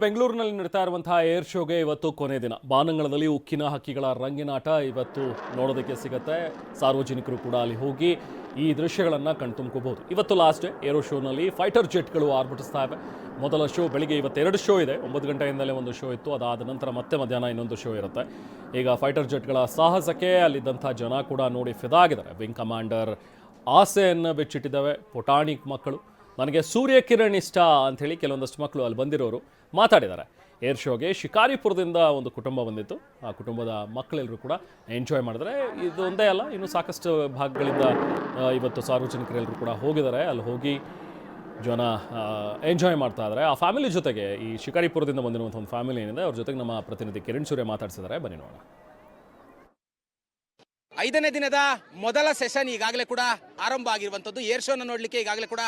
ಬೆಂಗಳೂರಿನಲ್ಲಿ ನಡೀತಾ ಇರುವಂತಹ ಏರ್ ಶೋಗೆ ಇವತ್ತು ಕೊನೆ ದಿನ. ಬಾನಂಗಳದಲ್ಲಿ ಉಕ್ಕಿನ ಹಕ್ಕಿಗಳ ರಂಗಿನಾಟ ಇವತ್ತು ನೋಡೋದಕ್ಕೆ ಸಿಗುತ್ತೆ. ಸಾರ್ವಜನಿಕರು ಕೂಡ ಅಲ್ಲಿ ಹೋಗಿ ಈ ದೃಶ್ಯಗಳನ್ನು ಕಣ್ತುಂಬ್ಕೋಬಹುದು. ಇವತ್ತು ಲಾಸ್ಟ್ ಏರೋ ಶೋನಲ್ಲಿ ಫೈಟರ್ ಜೆಟ್ಗಳು ಆರ್ಭಟಿಸ್ತಾ ಇವೆ. ಮೊದಲ ಶೋ ಬೆಳಿಗ್ಗೆ ಇವತ್ತೆರಡು ಶೋ ಇದೆ. ಒಂಬತ್ತು ಗಂಟೆಯಿಂದಲೇ ಒಂದು ಶೋ ಇತ್ತು. ಅದಾದ ನಂತರ ಮತ್ತೆ ಮಧ್ಯಾಹ್ನ ಇನ್ನೊಂದು ಶೋ ಇರುತ್ತೆ. ಈಗ ಫೈಟರ್ ಜೆಟ್ಗಳ ಸಾಹಸಕ್ಕೆ ಅಲ್ಲಿದ್ದಂಥ ಜನ ಕೂಡ ನೋಡಿ ಫಿದಾಗಿದ್ದಾರೆ. ವಿಂಗ್ ಕಮಾಂಡರ್ ಆಸೆಯನ್ನು ಬಿಚ್ಚಿಟ್ಟಿದ್ದಾವೆ. ಪೊಟಾನಿಕ್ ಮಕ್ಕಳು ನನಗೆ ಸೂರ್ಯ ಕಿರಣ್ ಇಷ್ಟ ಅಂಥೇಳಿ ಕೆಲವೊಂದಷ್ಟು ಮಕ್ಕಳು ಅಲ್ಲಿ ಬಂದಿರೋರು ಮಾತಾಡಿದ್ದಾರೆ. ಏರ್ ಶೋಗೆ ಶಿಕಾರಿಪುರದಿಂದ ಒಂದು ಕುಟುಂಬ ಬಂದಿತ್ತು. ಆ ಕುಟುಂಬದ ಮಕ್ಕಳೆಲ್ಲರೂ ಕೂಡ ಎಂಜಾಯ್ ಮಾಡಿದ್ರೆ. ಇದು ಒಂದೇ ಅಲ್ಲ, ಇನ್ನು ಸಾಕಷ್ಟು ಭಾಗಗಳಿಂದ ಇವತ್ತು ಸಾರ್ವಜನಿಕರೆಲ್ಲರೂ ಕೂಡ ಹೋಗಿದ್ದಾರೆ. ಅಲ್ಲಿ ಹೋಗಿ ಜನ ಎಂಜಾಯ್ ಮಾಡ್ತಾ ಇದ್ದಾರೆ. ಆ ಫ್ಯಾಮಿಲಿ ಜೊತೆಗೆ ಈ ಶಿಕಾರಿಪುರದಿಂದ ಬಂದಿರುವಂಥ ಒಂದು ಫ್ಯಾಮಿಲಿ ಏನಿದೆ, ಅವ್ರ ಜೊತೆಗೆ ನಮ್ಮ ಪ್ರತಿನಿಧಿ ಕಿರಣ್ ಸೂರ್ಯ ಮಾತಾಡ್ಸಿದ್ದಾರೆ. ಬನ್ನಿ ನೋಡೋಣ. ಐದನೇ ದಿನದ ಮೊದಲ ಸೆಷನ್ ಈಗಾಗಲೇ ಕೂಡ ಆರಂಭ ಆಗಿರುವಂಥದ್ದು. ಏರ್ ಶೋನ ನೋಡಲಿಕ್ಕೆ ಈಗಾಗಲೇ ಕೂಡ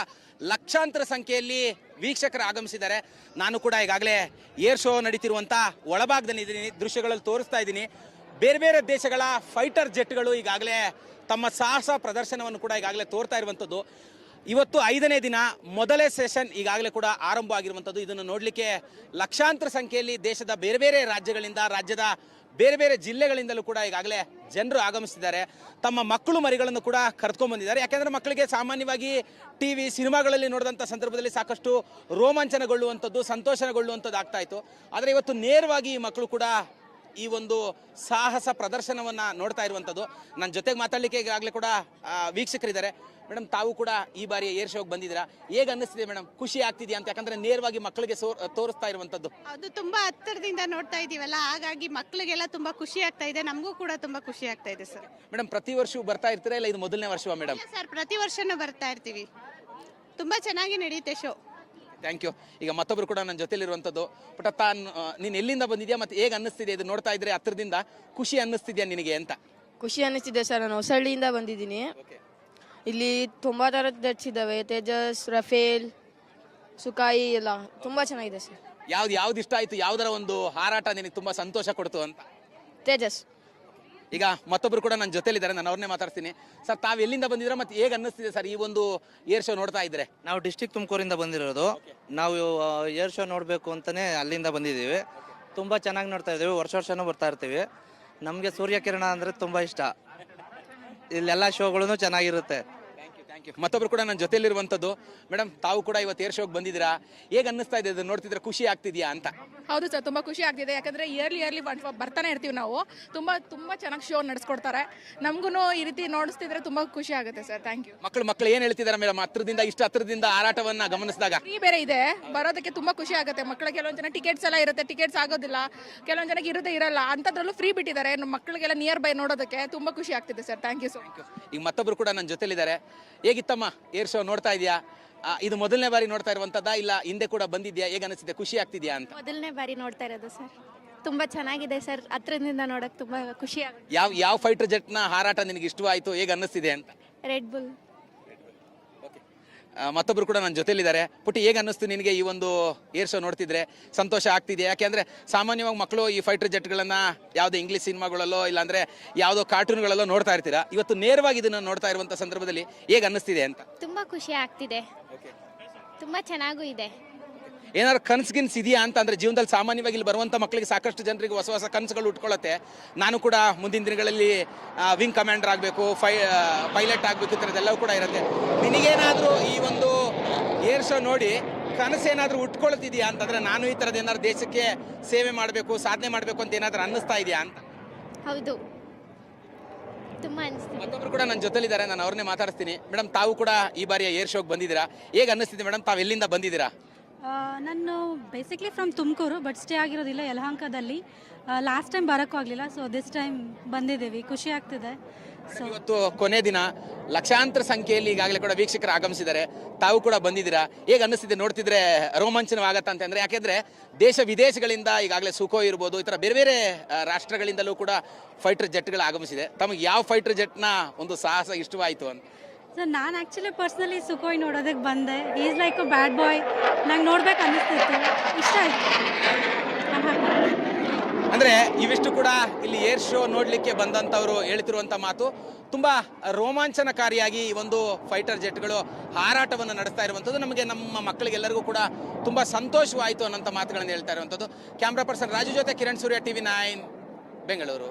ಲಕ್ಷಾಂತರ ಸಂಖ್ಯೆಯಲ್ಲಿ ವೀಕ್ಷಕರು ಆಗಮಿಸಿದ್ದಾರೆ. ನಾನು ಕೂಡ ಈಗಾಗಲೇ ಏರ್ ಶೋ ನಡೀತಿರುವಂಥ ಒಳಭಾಗದಲ್ಲಿ ಇದ್ದೀನಿ. ದೃಶ್ಯಗಳಲ್ಲಿ ತೋರಿಸ್ತಾ ಇದ್ದೀನಿ. ಬೇರೆ ಬೇರೆ ದೇಶಗಳ ಫೈಟರ್ ಜೆಟ್ಗಳು ಈಗಾಗಲೇ ತಮ್ಮ ಸಾಹಸ ಪ್ರದರ್ಶನವನ್ನು ಕೂಡ ಈಗಾಗಲೇ ತೋರ್ತಾ ಇರುವಂಥದ್ದು. ಇವತ್ತು ಐದನೇ ದಿನ ಮೊದಲೇ ಸೆಷನ್ ಈಗಾಗಲೇ ಕೂಡ ಆರಂಭ ಆಗಿರುವಂಥದ್ದು. ಇದನ್ನು ನೋಡಲಿಕ್ಕೆ ಲಕ್ಷಾಂತರ ಸಂಖ್ಯೆಯಲ್ಲಿ ದೇಶದ ಬೇರೆ ಬೇರೆ ರಾಜ್ಯಗಳಿಂದ, ರಾಜ್ಯದ ಬೇರೆ ಬೇರೆ ಜಿಲ್ಲೆಗಳಿಂದಲೂ ಕೂಡ ಈಗಾಗಲೇ ಜನರು ಆಗಮಿಸಿದ್ದಾರೆ ತಮ್ಮ ಮಕ್ಕಳು ಮರಿಗಳನ್ನು ಕೂಡ ಕರೆದುಕೊಂಡು ಬಂದಿದ್ದಾರೆ. ಯಾಕೆಂದ್ರೆ ಮಕ್ಕಳಿಗೆ ಸಾಮಾನ್ಯವಾಗಿ ಟಿ ವಿ, ಸಿನಿಮಾಗಳಲ್ಲಿ ನೋಡಿದಂಥ ಸಂದರ್ಭದಲ್ಲಿ ಸಾಕಷ್ಟು ರೋಮಾಂಚನಗೊಳ್ಳುವಂಥದ್ದು ಸಂತೋಷಗೊಳ್ಳುವಂಥದ್ದು ಆಗ್ತಾ ಇತ್ತು. ಆದರೆ ಇವತ್ತು ನೇರವಾಗಿ ಈ ಮಕ್ಕಳು ಕೂಡ ಈ ಒಂದು ಸಾಹಸ ಪ್ರದರ್ಶನವನ್ನ ನೋಡ್ತಾ ಇರುವಂಥದ್ದು. ನನ್ನ ಜೊತೆಗೆ ಮಾತಾಡಲಿಕ್ಕೆ ಈಗಾಗಲೇ ಕೂಡ ವೀಕ್ಷಕರಿದ್ದಾರೆ. ಮೇಡಮ್ ತಾವು ಕೂಡ ಈ ಬಾರಿ ಏರ್ ಶೋಗೆ ಬಂದಿದ್ದೀರಾ? ಹೇಗೆ ಅನ್ನಿಸ್ತಿದೆ ಮೇಡಮ್ ಖುಷಿ ಆಗ್ತಿದೆಯಾ ಅಂತ? ಯಾಕಂದ್ರೆ ನೇರವಾಗಿ ಮಕ್ಕಳಿಗೆ ಸೋ ತೋರಿಸ್ತಾ ಇರುವಂಥದ್ದು. ಅದು ತುಂಬಾ ಹತ್ತಿರದಿಂದ ನೋಡ್ತಾ ಇದೀವಲ್ಲ ಹಾಗಾಗಿ ಮಕ್ಕಳಿಗೆಲ್ಲ ತುಂಬಾ ಖುಷಿ ಆಗ್ತಾ ಇದೆ. ನಮಗೂ ಕೂಡ ತುಂಬಾ ಖುಷಿ ಆಗ್ತಾ ಇದೆ ಸರ್. ಮೇಡಮ್ ಪ್ರತಿ ವರ್ಷವೂ ಬರ್ತಾ ಇರ್ತೀರಾ ಇಲ್ಲ ಇದು ಮೊದಲನೇ ವರ್ಷವಾ ಮೇಡಮ್ ಸರ್. ಪ್ರತಿ ವರ್ಷನೂ ಬರ್ತಾ ಇರ್ತೀವಿ. ತುಂಬಾ ಚೆನ್ನಾಗಿ ನಡೆಯುತ್ತೆ ಶೋ. ಥ್ಯಾಂಕ್ ಯು ಈಗ ಮತ್ತೊಬ್ರು ಕೂಡ ನನ್ನ ಜೊತೆಲಿರುವಂಥದ್ದು. ಪುಟತ್ತ ನೀನು ಎಲ್ಲಿಂದ ಬಂದಿದ್ಯಾ ಮತ್ತು ಹೇಗೆ ಅನ್ನಿಸ್ತಿದೆ ಇದು ನೋಡ್ತಾ ಇದ್ರೆ ಹತ್ತಿರದಿಂದ ಖುಷಿ ಅನ್ನಿಸ್ತಿದ್ಯಾ ನಿನಗೆ ಅಂತ? ಖುಷಿ ಅನ್ನಿಸ್ತಿದೆ ಸರ್ ನಾನು ಹೊಸಳ್ಳಿಯಿಂದ ಬಂದಿದ್ದೀನಿ. ಇಲ್ಲಿ ತುಂಬ ಥರದ ಜೆಟ್ಸ್ ಇದ್ದಾವೆ ತೇಜಸ್ ರಫೇಲ್ ಸುಕಾಯಿ ಎಲ್ಲ. ತುಂಬ ಚೆನ್ನಾಗಿದೆ ಸರ್. ಯಾವ್ದು ಯಾವ್ದು ಇಷ್ಟ ಆಯ್ತು? ಯಾವ್ದರ ಒಂದು ಹಾರಾಟ ನಿನಗೆ ತುಂಬ ಸಂತೋಷ ಕೊಡ್ತು ಅಂತ? ತೇಜಸ್. ಈಗ ಮತ್ತೊಬ್ರು ಕೂಡ ನನ್ನ ಜೊತೆಲಿದ್ದಾರೆ ನಾನು ಅವ್ರನ್ನೇ ಮಾತಾಡ್ತೀನಿ ಸರ್ ತಾವು ಎಲ್ಲಿಂದ ಬಂದಿದ್ರೆ ಮತ್ತೆ ಹೇಗೆ ಅನ್ನಿಸ್ತಿದೆ ಸರ್ ಈ ಒಂದು ಏರ್ ಶೋ ನೋಡ್ತಾ ಇದ್ರೆ? ನಾವು ಡಿಸ್ಟಿಕ್ ತುಮಕೂರಿಂದ ಬಂದಿರೋದು. ನಾವು ಏರ್ ಶೋ ನೋಡಬೇಕು ಅಂತಲೇ ಅಲ್ಲಿಂದ ಬಂದಿದ್ದೀವಿ. ತುಂಬ ಚೆನ್ನಾಗಿ ನೋಡ್ತಾ ಇದ್ದೀವಿ ವರ್ಷ ವರ್ಷನೂ ಬರ್ತಾ ಇರ್ತೀವಿ. ನಮಗೆ ಸೂರ್ಯಕಿರಣ ಅಂದರೆ ತುಂಬ ಇಷ್ಟ. ಇಲ್ಲೆಲ್ಲ ಶೋಗಳೂ ಚೆನ್ನಾಗಿರುತ್ತೆ. ಥ್ಯಾಂಕ್ ಯು ಮತ್ತೊಬ್ರು ಕೂಡ ನನ್ನ ಜೊತೆಲಿರುವಂಥದ್ದು ಮೇಡಮ್ ತಾವು ಕೂಡ ಇವತ್ತು ಏರ್ ಶೋಗೆ ಬಂದಿದ್ದೀರಾ? ಹೇಗೆ ಅನ್ನಿಸ್ತಾ ಇದೆ? ಇದು ನೋಡ್ತಿದ್ರೆ ಖುಷಿ ಆಗ್ತಿದೆಯಾ ಅಂತ. ಹೌದು ಸರ್ ತುಂಬ ಖುಷಿ ಆಗ್ತಿದೆ. ಯಾಕಂದರೆ ಇಯರ್ಲಿ ಇಯರ್ಲಿ ಬರ್ತಾನೆ ಇರ್ತೀವಿ ನಾವು. ತುಂಬ ತುಂಬ ಚೆನ್ನಾಗಿ ಶೋ ನಡೆಸ್ಕೊಡ್ತಾರೆ. ನಮಗೂ ಈ ರೀತಿ ನೋಡಿಸ್ತಿದ್ರೆ ತುಂಬ ಖುಷಿ ಆಗುತ್ತೆ ಸರ್. ಥ್ಯಾಂಕ್ ಯು ಮಕ್ಕಳು ಮಕ್ಕಳು ಏನು ಹೇಳ್ತಿದ್ದಾರೆ ಮೇಡಮ್ ಹತ್ರದಿಂದ ಇಷ್ಟು ಹತ್ರದಿಂದ ಹಾರಾಟವನ್ನ ಗಮನಿಸಿದಾಗ. ಫ್ರೀ ಬೇರೆ ಇದೆ. ಬರೋದಕ್ಕೆ ತುಂಬ ಖುಷಿ ಆಗುತ್ತೆ. ಮಕ್ಕಳಿಗೆ ಕೆಲವೊಂದು ಜನ ಟಿಕೆಟ್ಸ್ ಎಲ್ಲ ಇರುತ್ತೆ. ಟಿಕೆಟ್ಸ್ ಆಗೋದಿಲ್ಲ. ಕೆಲವೊಂದು ಜನಕ್ಕೆ ಇರುತ್ತೆ ಇರಲ್ಲ. ಅಂಥದ್ರಲ್ಲೂ ಫ್ರೀ ಬಿಟ್ಟಿದ್ದಾರೆ. ಮಕ್ಕಳಿಗೆಲ್ಲ ನಿಯರ್ ಬೈ ನೋಡೋದಕ್ಕೆ ತುಂಬ ಖುಷಿ ಆಗ್ತಿದೆ ಸರ್. ಥ್ಯಾಂಕ್ ಯು ಸೊ ಈಗ ಮತ್ತೊಬ್ರು ಕೂಡ ನನ್ನ ಜೊತೆಲಿದ್ದಾರೆ. ಹೇಗಿತ್ತಮ್ಮ? ಏರ್ ಶೋ ನೋಡ್ತಾ ಇದೆಯಾ? ಇದು ಮೊದಲನೇ ಬಾರಿ ನೋಡ್ತಾ ಇರುವಂತದ್ದ? ಇಲ್ಲ ಹಿಂದೆ ಕೂಡ ಬಂದಿದ್ಯಾ? ಹೇಗೆ ಅನಿಸಿದೆ ಖುಷಿ ಆಗ್ತಿದ್ಯಾ ಅಂತ? ಮೊದಲನೇ ಬಾರಿ ನೋಡ್ತಾ ಇರೋದು ಸರ್. ತುಂಬಾ ಚೆನ್ನಾಗಿದೆ ಸರ್. ಹತ್ರದಿಂದ ನೋಡಕ್ ತುಂಬಾ ಖುಷಿ ಆಗುತ್ತೆ. ಯಾವ ಯಾವ ಫೈಟರ್ನ ಹಾರಾಟ ನಿನಗೆ ಇಷ್ಟವಾಯಿತು? ಹೇಗೆ ಅನ್ನಿಸ್ತಿದೆ ಅಂತ? ರೆಡ್ ಬುಲ್ ಆ, ಮತ್ತೊಬ್ರು ಕೂಡ ನನ್ನ ಜೊತೆಲಿದ್ದಾರೆ. ಪುಟ್ಟಿ ಹೇಗೆ ಅನ್ನಿಸ್ತು ನಿನಗೆ ಈ ಒಂದು ಏರ್ ಶೋ ನೋಡ್ತಿದ್ರೆ? ಸಂತೋಷ ಆಗ್ತಿದೆ ಯಾಕೆಂದ್ರೆ ಸಾಮಾನ್ಯವಾಗಿ ಮಕ್ಕಳು ಈ ಫೈಟರ್ ಜೆಟ್ಗಳನ್ನು ಯಾವುದೋ ಇಂಗ್ಲೀಷ್ ಸಿನಿಮಾಗಳಲ್ಲೋ ಇಲ್ಲಾಂದರೆ ಯಾವುದೋ ಕಾರ್ಟೂನ್ಗಳಲ್ಲೋ ನೋಡ್ತಾ ಇರ್ತೀರಾ? ಇವತ್ತು ನೇರವಾಗಿ ಇದನ್ನು ನೋಡ್ತಾ ಇರುವಂಥ ಸಂದರ್ಭದಲ್ಲಿ ಹೇಗೆ ಅನ್ನಿಸ್ತಿದೆ ಅಂತ? ತುಂಬ ಖುಷಿ ಆಗ್ತಿದೆ. ತುಂಬ ಚೆನ್ನಾಗೂ ಇದೆ. ಏನಾದ್ರು ಕನಸು ಗಿನ್ಸ್ ಇದೆಯಾ ಅಂತ ಅಂದ್ರೆ ಜೀವನದಲ್ಲಿ ಸಾಮಾನ್ಯವಾಗಿ ಇಲ್ಲಿ ಬರುವಂಥ ಮಕ್ಕಳಿಗೆ ಸಾಕಷ್ಟು ಜನರಿಗೆ ಹೊಸ ಹೊಸ ಕನಸುಗಳು ಉಟ್ಕೊಳ್ಳುತ್ತೆ ನಾನು ಕೂಡ ಮುಂದಿನ ದಿನಗಳಲ್ಲಿ ವಿಂಗ್ ಕಮಾಂಡರ್ ಆಗಬೇಕು ಫೈ ಪೈಲಟ್ ಆಗಬೇಕು ಈ ಥರದ್ದೆಲ್ಲವೂ ಕೂಡ ಇರುತ್ತೆ. ನಿನಗೇನಾದರೂ ಈ ಒಂದು ಏರ್ ಶೋ ನೋಡಿ ಕನಸು ಏನಾದರೂ ಉಟ್ಕೊಳ್ತಿದ್ಯಾ ಅಂತಂದ್ರೆ ನಾನು ಈ ಥರದ್ದು ಏನಾದ್ರು ದೇಶಕ್ಕೆ ಸೇವೆ ಮಾಡಬೇಕು ಸಾಧನೆ ಮಾಡಬೇಕು ಅಂತ ಏನಾದರೂ ಅನ್ನಿಸ್ತಾ ಇದೆಯಾ ಅಂತ? ಹೌದು. ಮತ್ತೊಬ್ಬರು ಅನಿಸ್ತಿದೆ ಮತ್ತೊಬ್ರು ಕೂಡ ನನ್ನ ಜೊತೆಲಿದ್ದಾರೆ ನಾನು ಅವ್ರನ್ನೇ ಮಾತಾಡ್ತೀನಿ ಮೇಡಮ್ ತಾವು ಕೂಡ ಈ ಬಾರಿಯ ಏರ್ ಶೋಗೆ ಬಂದಿದ್ದೀರಾ? ಹೇಗೆ ಅನ್ನಿಸ್ತಿದೆ ಮೇಡಮ್? ತಾವು ಎಲ್ಲಿಂದ ಬಂದಿದ್ದೀರಾ? ನಾನು basically from Tumkur but stay ಆಗಿರೋದಿಲ್ಲ ಯಲಹಂಕದಲ್ಲಿ. ಲಾಸ್ಟ್ ಟೈಮ್ ಬರೋಕ್ಕೂ ಆಗಲಿಲ್ಲ ಸೊ ದಿಸ್ ಟೈಮ್ ಬಂದಿದ್ದೀವಿ. ಖುಷಿ ಆಗ್ತಿದೆ. ಸೊ ಇವತ್ತು ಕೊನೆ ದಿನ, ಲಕ್ಷಾಂತರ ಸಂಖ್ಯೆಯಲ್ಲಿ ಈಗಾಗಲೇ ಕೂಡ ವೀಕ್ಷಕರು ಆಗಮಿಸಿದ್ದಾರೆ. ತಾವು ಕೂಡ ಬಂದಿದ್ದೀರಾ? ಹೇಗೆ ಅನ್ನಿಸ್ತಿದೆ ನೋಡ್ತಿದ್ರೆ ರೋಮಾಂಚನವಾಗತ್ತ ಅಂತಂದರೆ ಯಾಕೆಂದರೆ ದೇಶ ವಿದೇಶಗಳಿಂದ ಈಗಾಗಲೇ ಸುಖೋ ಇರ್ಬೋದು, ಈ ಥರ ಬೇರೆ ಬೇರೆ ರಾಷ್ಟ್ರಗಳಿಂದಲೂ ಕೂಡ ಫೈಟರ್ ಜೆಟ್ಗಳು ಆಗಮಿಸಿದೆ. ತಮಗೆ ಯಾವ ಫೈಟರ್ ಜೆಟ್ನ ಒಂದು ಸಾಹಸ ಇಷ್ಟವಾಯಿತು ಅಂತ. ಸೊ ನಾನು ಆ್ಯಕ್ಚುಲಿ ಪರ್ಸ್ನಲಿ ಸುಖೋಯ್ ನೋಡೋದಕ್ಕೆ ಬಂದೆ. Is like a bad boy ನಂಗೆ ನೋಡ್ಬೇಕು ಅನ್ನಿಸ್ತಿತ್ತು. ಇಷ್ಟ ಆಯ್ತು. ಅಂದರೆ ಇವಿಷ್ಟು ಕೂಡ ಇಲ್ಲಿ ಏರ್ ಶೋ ನೋಡಲಿಕ್ಕೆ ಬಂದಂತವರು ಹೇಳ್ತಿರುವಂಥ ಮಾತು ತುಂಬಾ ರೋಮಾಂಚನಕಾರಿಯಾಗಿ ಈ ಒಂದು ಫೈಟರ್ ಜೆಟ್ಗಳು ಹಾರಾಟವನ್ನು ನಡೆಸ್ತಾ ಇರುವಂಥದ್ದು. ನಮಗೆ ನಮ್ಮ ಮಕ್ಕಳಿಗೆಲ್ಲರಿಗೂ ಕೂಡ ತುಂಬಾ ಸಂತೋಷವಾಯಿತು ಅನ್ನೋಂಥ ಮಾತುಗಳನ್ನು ಹೇಳ್ತಾ ಇರುವಂಥದ್ದು. ಕ್ಯಾಮ್ರಾ ಪರ್ಸನ್ ರಾಜು ಜೊತೆ ಕಿರಣ್ ಸೂರ್ಯ ಟಿವಿ ನೈನ್ ಬೆಂಗಳೂರು.